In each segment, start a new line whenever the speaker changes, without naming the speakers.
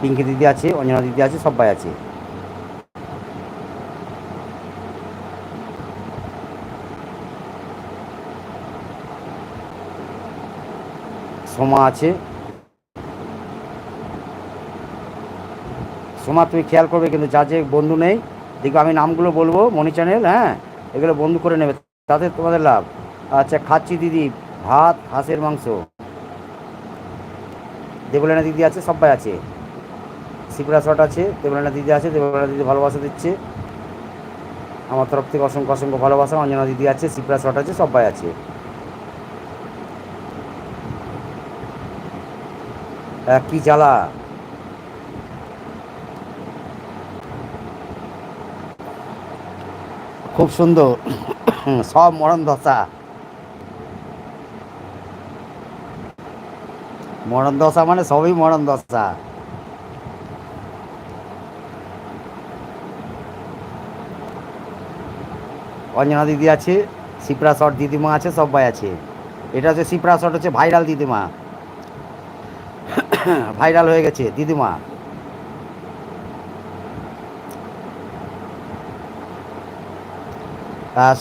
পিঙ্কি দিদি আছে, অঞ্জনা দিদি আছে, সবাই আছে। সোমা আছে। সোমা, তুমি খেয়াল করবে কিন্তু যা যে বন্ধু নেই, দেখবে আমি নামগুলো বলব মনি চ্যানেল হ্যাঁ? এগুলো বন্ধু করে নেবে, তাতে তোমাদের লাভ। আচ্ছা খাচ্ছি দিদি, ভাত, হাঁসের মাংস। দেবলেনা দিদি আছে, সবাই আছে। শিবরা শট আছে দেবলেনা দিদি আছে দেবলেনা দিদি ভালোবাসা দিচ্ছে। আমার তরফ থেকে অসংখ্য অসংখ্য ভালোবাসা, অঞ্জনা দিদি আছে, শিবরা শট আছে, সবাই আছে। কি জ্বালা। খুব সুন্দর। সব মরণ দশা মরণ দশা মানে সবই মরণ দশা অঞ্জনা দিদি আছে সিপ্রা শট দিদিমা আছে সবাই আছে। এটা হচ্ছে সিপ্রা শট হচ্ছে ভাইরাল দিদিমা। ভাইরাল হয়ে গেছে দিদিমা।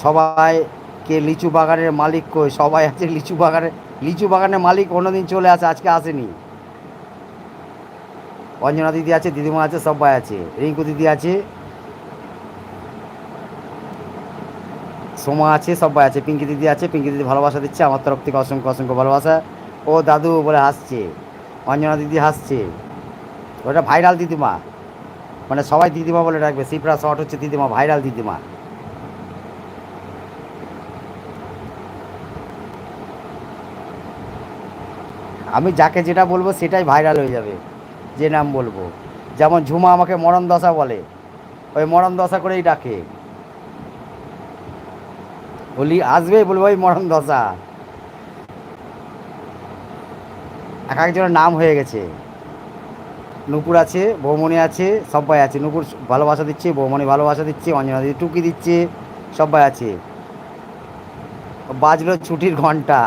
সবাইকে লিচু বাগানের মালিক কই? সবাই আছে লিচু বাগানের লিচু বাগানের মালিক অন্যদিন চলে আসে, আজকে আসেনি। অঞ্জনা দিদি আছে, দিদিমা আছে সবাই আছে। রিঙ্কু দিদি আছে সোমা আছে সবাই আছে, পিঙ্কি দিদি আছে, পিঙ্কি দিদি ভালোবাসা দিচ্ছে, আমার তরফ থেকে অসংখ্য অসংখ্য ভালোবাসা। ও দাদু বলে হাসছে, অঞ্জনা দিদি হাসছে। ওটা ভাইরাল দিদিমা। মানে সবাই দিদিমা বলে রাখবে সিপ্রা শর্ট হচ্ছে দিদিমা ভাইরাল দিদিমা। আমি যাকে যেটা বলব সেটাই ভাইরাল হয়ে যাবে, যে নাম বলব। যেমন ঝুমা আমাকে মরণ দশা বলে, ওই মরণ দশা করেই ডাকে। বলি, আসবে? বলব, ওই মরণ দশা। এক একজনের নাম হয়ে গেছে। নুপুর আছে, বৌমণি আছে সবাই আছে। নুপুর ভালোবাসা দিচ্ছে, বৌমণি ভালোবাসা দিচ্ছে, অঞ্জনা দিদি টুকি দিচ্ছে সবাই আছে। বাজলো ছুটির ঘণ্টা।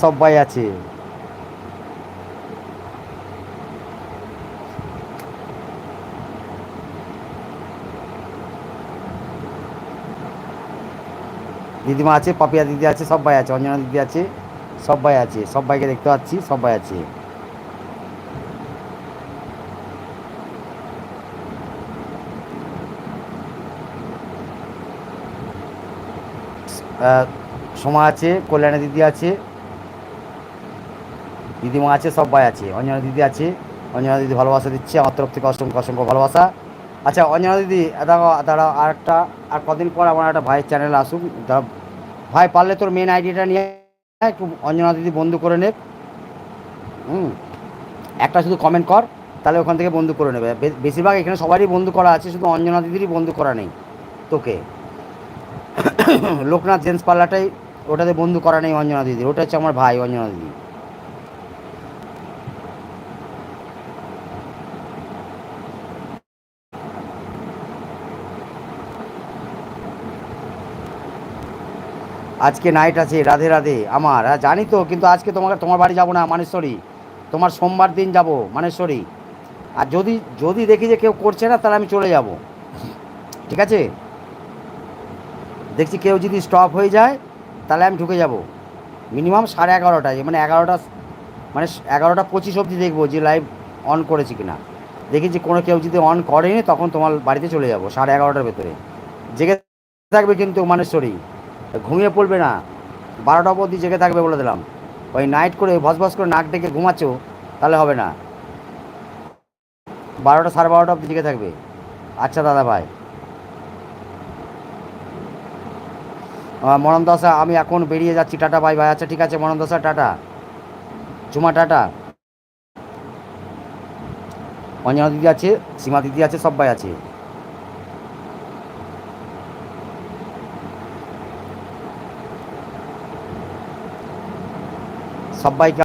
সবাই আছে। দিদিমা আছে, পাপিয়া দিদি আছে, সবাই আছে, অঞ্জনা দিদি আছে, সবাই আছে, সবাইকে দেখতে পাচ্ছি, সবাই আছে। সোমা আছে, কল্যাণী দিদি আছে, দিদিমা আছে, সবাই আছে, অঞ্জনা দিদি আছে, অঞ্জনা দিদি ভালোবাসা দিচ্ছে, আমার তরফ থেকে অসংখ্য অসংখ্য ভালোবাসা। আচ্ছা অঞ্জনা দিদি দাঁড়াও দাঁড়াও, আর একটা, আর কদিন পর আমার একটা ভাইয়ের চ্যানেল আসুক। ভাই, পারলে তোর মেন আইডিটা নিয়ে একটু অঞ্জনা দিদি বন্ধু করে নে। হুম, একটা শুধু কমেন্ট কর, তাহলে ওখান থেকে বন্ধু করে নেবে। বেশিরভাগ এখানে সবারই বন্ধু করা আছে, শুধু অঞ্জনা দিদিরই বন্ধু করা নেই তোকে। লোকনাথ জেন্টস পার্লারটাই, ওটাতে বন্ধু করা নেই অঞ্জনা দিদির। ওটা হচ্ছে আমার ভাই অঞ্জনা দিদি। আজকে নাইট আছে, রাধে রাধে। আমার হ্যাঁ জানি তো, কিন্তু আজকে তোমাকে, তোমার বাড়ি যাব না, মানেশ্বরী। তোমার সোমবার দিন যাব, মানেশ্বরী। আর যদি যদি দেখি যে কেউ করছে না, তাহলে আমি চলে যাব। ঠিক আছে? দেখছি কেউ যদি স্টপ হয়ে যায়, তাহলে আমি ঢুকে যাব। মিনিমাম সাড়ে এগারোটায় মানে এগারোটা মানে এগারোটা পঁচিশ অবধি দেখব যে লাইভ অন করেছি কিনা। দেখি যে কোনো কেউ যদি অন করেনি, তখন তোমার বাড়িতে চলে যাব, সাড়ে এগারোটার ভেতরে। জেগে থাকবে কিন্তু মানেশ্বরী। ঘুমিয়ে পড়বে না। বারোটা অবধি জেগে থাকবে বলে দিলাম। ওই নাইট করে ভস ভস করে নাক ডেকে ঘুমাচ্ছ, তাহলে হবে না। বারোটা সাড়ে বারোটা অবধি জেগে থাকবে। আচ্ছা দাদা ভাই। মরণ দশা আমি এখন বেরিয়ে যাচ্ছি। টাটা ভাই ভাই আচ্ছা ঠিক আছে মরণ দশা টাটা। ঝুমা, টাটা। অঞ্জনা দিদি আছে, সীমা দিদি আছে, সবাই আছে। সবাইকে